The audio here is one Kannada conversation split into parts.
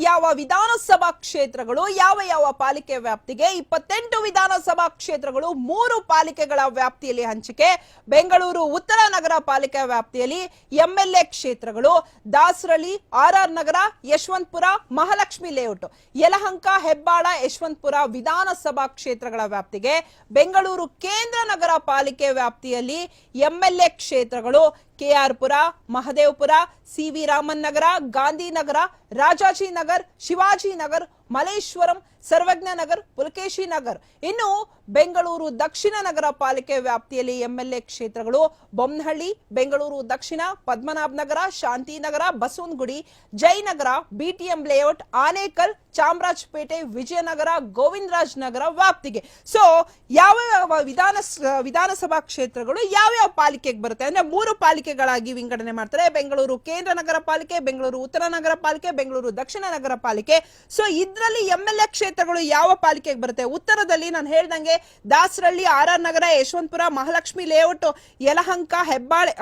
ಯಾವ ವಿಧಾನಸಭಾ ಕ್ಷೇತ್ರಗಳು, ಯಾವ ಯಾವ ಪಾಲಿಕೆ ವ್ಯಾಪ್ತಿಗೆ ಇಪ್ಪತ್ತೆಂಟು ವಿಧಾನಸಭಾ ಕ್ಷೇತ್ರಗಳು, ಮೂರು ಪಾಲಿಕೆಗಳ ವ್ಯಾಪ್ತಿಯಲ್ಲಿ ಹಂಚಿಕೆ, ಬೆಂಗಳೂರು ಉತ್ತರ ನಗರ ಪಾಲಿಕೆ ವ್ಯಾಪ್ತಿಯಲ್ಲಿ ಎಂಎಲ್ಎ ಕ್ಷೇತ್ರಗಳು, ದಾಸರಳ್ಳಿ ಆರ್ ನಗರ, ಯಶವಂತಪುರ, ಮಹಾಲಕ್ಷ್ಮಿ ಲೇಔಟ್, ಯಲಹಂಕ, ಹೆಬ್ಬಾಳ, ಯಶವಂತಪುರ ವಿಧಾನಸಭಾ ಕ್ಷೇತ್ರಗಳ ವ್ಯಾಪ್ತಿಗೆ, ಬೆಂಗಳೂರು ಕೇಂದ್ರ ನಗರ ಪಾಲಿಕೆ ವ್ಯಾಪ್ತಿಯಲ್ಲಿ ಎಂಎಲ್ಎ ಕ್ಷೇತ್ರಗಳು ಕೆಆರ್ಪುರ ಮಹದೇವ್ಪುರ ಸಿ ವಿ ರಾಮನ್ ನಗರ ಗಾಂಧಿನಗರ ರಾಜಾಜಿನಗರ್ ಶಿವಾಜಿನಗರ್ ಮಲೇಶ್ವರಂ ಸರ್ವಜ್ಞ ನಗರ್, ಪುಲಕೇಶಿ ನಗರ್. ಇನ್ನು ಬೆಂಗಳೂರು ದಕ್ಷಿಣ ನಗರ ಪಾಲಿಕೆ ವ್ಯಾಪ್ತಿಯಲ್ಲಿ ಎಂಎಲ್ಎ ಕ್ಷೇತ್ರಗಳು ಬೊಮ್ಮನಹಳ್ಳಿ ಬೆಂಗಳೂರು ದಕ್ಷಿಣ ಪದ್ಮನಾಭ ನಗರ, ಶಾಂತಿನಗರ, ಬಸವನಗುಡಿ, ಜಯನಗರ, ಬಿಟಿಎಂ ಲೇಔಟ್, ಆನೇಕಲ್, ಚಾಮರಾಜಪೇಟೆ, ವಿಜಯನಗರ, ಗೋವಿಂದರಾಜ್ ನಗರ ವ್ಯಾಪ್ತಿಗೆ. ಸೊ ಯಾವ ಯಾವ ವಿಧಾನ ವಿಧಾನಸಭಾ ಕ್ಷೇತ್ರಗಳು ಯಾವ್ಯಾವ ಪಾಲಿಕೆಗೆ ಬರುತ್ತೆ? ಅಂದ್ರೆ ಮೂರು ಪಾಲಿಕೆಗಳಾಗಿ ವಿಂಗಡಣೆ ಮಾಡ್ತಾರೆ. ಬೆಂಗಳೂರು ಕೇಂದ್ರ ನಗರ ಪಾಲಿಕೆ, ಬೆಂಗಳೂರು ಉತ್ತರ ನಗರ ಪಾಲಿಕೆ, ಬೆಂಗಳೂರು ದಕ್ಷಿಣ ನಗರ ಪಾಲಿಕೆ. ಸೊ ಇದ್ರಲ್ಲಿ ಎ ಕ್ಷೇತ್ರಗಳು ಯಾವ ಪಾಲಿಕೆಗೆ ಬರುತ್ತೆ? ಉತ್ತರದಲ್ಲಿ ನಾನು ಹೇಳ್ದಂಗೆ Dasarahalli, R R Nagar, Yeshwanthpur, Mahalakshmi layout Yelahanka, Hebbale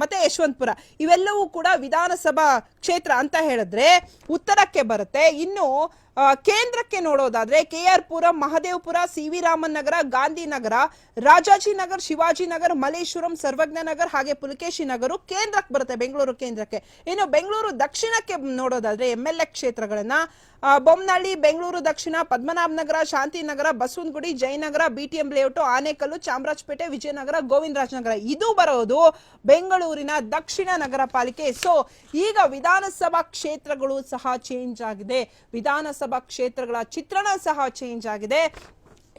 ಮತ್ತೆ ಯಶವಂತಪುರ. ಇವೆಲ್ಲವೂ ಕೂಡ ವಿಧಾನಸಭಾ ಕ್ಷೇತ್ರ ಅಂತ ಹೇಳಿದ್ರೆ ಉತ್ತರಕ್ಕೆ ಬರುತ್ತೆ. ಇನ್ನು ಕೇಂದ್ರಕ್ಕೆ ನೋಡೋದಾದ್ರೆ K R Pura Mahadevapura C V Raman Nagar Gandhinagar Rajajinagar Shivajinagar Malleshwaram, Sarvagna Nagar ಹಾಗೆ ಪುಲಕೇಶಿ ನಗರು ಕೇಂದ್ರಕ್ಕೆ ಬರುತ್ತೆ, ಬೆಂಗಳೂರು ಕೇಂದ್ರಕ್ಕೆ. ಇನ್ನು ಬೆಂಗಳೂರು ದಕ್ಷಿಣಕ್ಕೆ ನೋಡೋದಾದ್ರೆ ಎಂ ಎಲ್ ಎ ಕ್ಷೇತ್ರಗಳನ್ನ ಬೊಮ್ಮನಹಳ್ಳಿ ಬೆಂಗಳೂರು ದಕ್ಷಿಣ ಪದ್ಮನಾಭ ನಗರ ಶಾಂತಿನಗರ, ಬಸವನಗುಡಿ, ಜಯನಗರ, ಬಿಟಿಎಂ ಲೇಔಟ್, ಆನೇಕಲ್ಲು, ಚಾಮರಾಜಪೇಟೆ, ವಿಜಯನಗರ, ಗೋವಿಂದರಾಜನಗರ. ಇದು ಬರೋದು ಬೆಂಗಳೂರಿನ ದಕ್ಷಿಣ ನಗರ ಪಾಲಿಕೆ. ಸೊ ಈಗ ವಿಧಾನಸಭಾ ಕ್ಷೇತ್ರಗಳು ಸಹ ಚೇಂಜ್ ಆಗಿದೆ. ವಿಧಾನಸಭಾ ಕ್ಷೇತ್ರಗಳ ಚಿತ್ರಣ ಸಹ ಚೇಂಜ್ ಆಗಿದೆ.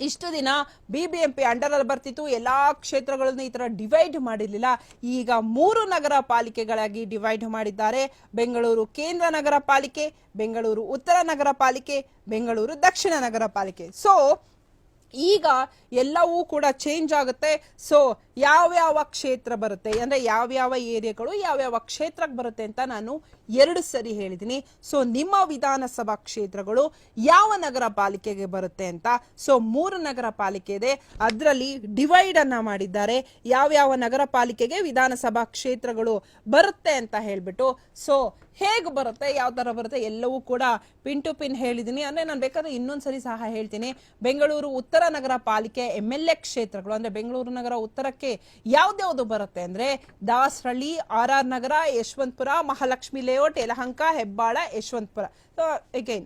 ಇಷ್ಟು ದಿನ ಬಿ ಬಿ ಎಂ ಪಿ ಅಂಡರಲ್ಲಿ ಬರ್ತಿತ್ತು. ಎಲ್ಲಾ ಕ್ಷೇತ್ರಗಳನ್ನು ಈ ತರ ಡಿವೈಡ್ ಮಾಡಿರಲಿಲ್ಲ. ಈಗ ಮೂರು ನಗರ ಪಾಲಿಕೆಗಳಾಗಿ ಡಿವೈಡ್ ಮಾಡಿದ್ದಾರೆ. ಬೆಂಗಳೂರು ಕೇಂದ್ರ ನಗರ ಪಾಲಿಕೆ, ಬೆಂಗಳೂರು ಉತ್ತರ ನಗರ ಪಾಲಿಕೆ, ಬೆಂಗಳೂರು ದಕ್ಷಿಣ ನಗರ ಪಾಲಿಕೆ. ಸೊ ಈಗ ಎಲ್ಲವೂ ಕೂಡ ಚೇಂಜ್ ಆಗುತ್ತೆ. ಸೊ ಯಾವ್ಯಾವ ಕ್ಷೇತ್ರ ಬರುತ್ತೆ? ಅಂದ್ರೆ ಯಾವ್ಯಾವ ಏರಿಯಾಗಳು ಯಾವ್ಯಾವ ಕ್ಷೇತ್ರಕ್ಕೆ ಬರುತ್ತೆ ಅಂತ ನಾನು ಎರಡು ಸರಿ ಹೇಳಿದ್ದೀನಿ. ಸೊ ನಿಮ್ಮ ವಿಧಾನಸಭಾ ಕ್ಷೇತ್ರಗಳು ಯಾವ ನಗರ ಪಾಲಿಕೆಗೆ ಬರುತ್ತೆ ಅಂತ. ಸೊ ಮೂರು ನಗರ ಪಾಲಿಕೆ ಇದೆ. ಅದರಲ್ಲಿ ಡಿವೈಡ್ ಅನ್ನ ಮಾಡಿದ್ದಾರೆ. ಯಾವ್ಯಾವ ನಗರ ಪಾಲಿಕೆಗೆ ವಿಧಾನಸಭಾ ಕ್ಷೇತ್ರಗಳು ಬರುತ್ತೆ ಅಂತ ಹೇಳ್ಬಿಟ್ಟು. ಸೊ ಹೇಗೆ ಬರುತ್ತೆ? ಯಾವ ಥರ ಬರುತ್ತೆ? ಎಲ್ಲವೂ ಕೂಡ ಪಿನ್ ಟು ಪಿನ್ ಹೇಳಿದ್ದೀನಿ. ಅಂದರೆ ನಾನು ಬೇಕಾದ್ರೆ ಇನ್ನೊಂದ್ಸರಿ ಸಹ ಹೇಳ್ತೀನಿ. ಬೆಂಗಳೂರು ಉತ್ತರ ನಗರ ಪಾಲಿಕೆ, ಎಂ ಎಲ್ ಎ ಕ್ಷೇತ್ರಗಳು, ಅಂದ್ರೆ ಬೆಂಗಳೂರು ನಗರ ಉತ್ತರಕ್ಕೆ ಯಾವ್ದ್ಯಾವ್ದು ಬರುತ್ತೆ ಅಂದ್ರೆ Dasarahalli, R R Nagar, Yeshwanthpur, Mahalakshmi layout Yelahanka, Hebbal, Yeshwanthpur. So again